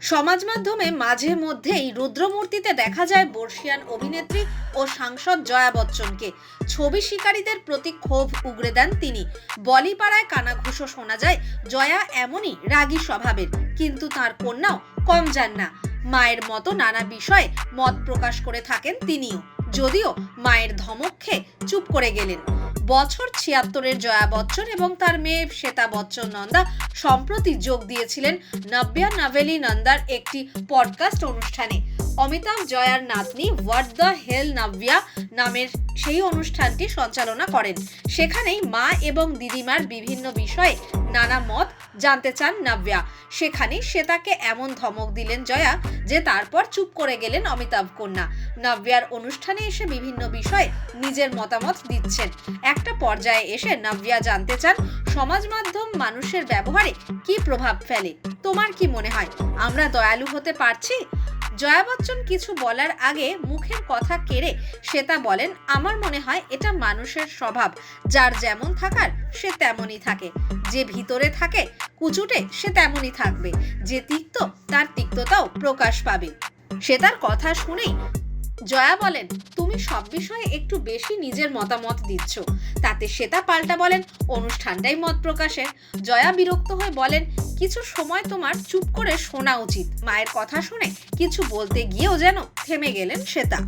সমাজ মাধ্যমে মাঝে মধ্যেই রুদ্রমূর্তিতে দেখা যায় বর্ষিয়ান অভিনেত্রী ও সাংসদ জয়া বচ্চনকে। ছবি শিকারীদের প্রতি ক্ষোভ উগরে দেন তিনি। বলিপাড়ায় কানাঘুষো শোনা যায়, জয়া এমনই রাগী স্বভাবের, কিন্তু তার কন্যাও কম যান না। মায়ের মতো নানা বিষয়ে মত প্রকাশ করে থাকেন তিনিও। যদিও মায়ের ধমক খেয়ে চুপ করে গেলেন। বছর ছিয়াত্তরের জয়া বচ্চন এবং তার মেয়ে শ্বেতা বচ্চন নন্দা সম্প্রতি যোগ দিয়েছিলেন নব্যা নাভেলি নন্দার একটি পডকাস্ট অনুষ্ঠানে। অমিতাভ জয়ার নাতনি হোয়াট দ্য হেল নাভ্যা নামের সেই অনুষ্ঠানটি সঞ্চালনা করেন। সেখানেই মা এবং দিদিমার বিভিন্ন বিষয়ে নানা মত জানতে চান নাভ্যা। সেখানে শ্বেতাকে এমন ধমক দিলেন জয়া যে তারপর চুপ করে গেলেন অমিতাভ কন্যা। নাভ্যার অনুষ্ঠানে এসে বিভিন্ন বিষয়ে নিজের মতামত দিচ্ছেন। একটা পর্যায়ে এসে নাভ্যা জানতে চান, সমাজ মাধ্যম মানুষের ব্যবহারে কি প্রভাব ফেলে? তোমার কি মনে হয়, আমরা দয়ালু হতে পারছি? জয়া বচ্চন কিছু বলার আগে মুখের কথা কেড়ে শ্বেতা বলেন, আমার মনে হয় এটা মানুষের স্বভাব। যার যেমন থাকার, সে তেমনই থাকে। যে ভিতরে থাকে, কুচুটে, সে তেমনই থাকবে। যে তিক্ত, তার তিক্ততাও প্রকাশ পাবে। সে তার কথা শুনেই জয়া বলেন, তুমি সব বিষয়ে একটু বেশি নিজের মতামত দিচ্ছ। তাতে শ্বেতা পাল্টা বলেন, অনুষ্ঠানটাই মত প্রকাশের। জয়া বিরক্ত হয়ে বলেন কিছু সময় তোমার চুপ করে শোনা উচিত। মায়ের কথা শুনে কিছু বলতে গিয়েও যেন থেমে গেলেন শ্বেতা।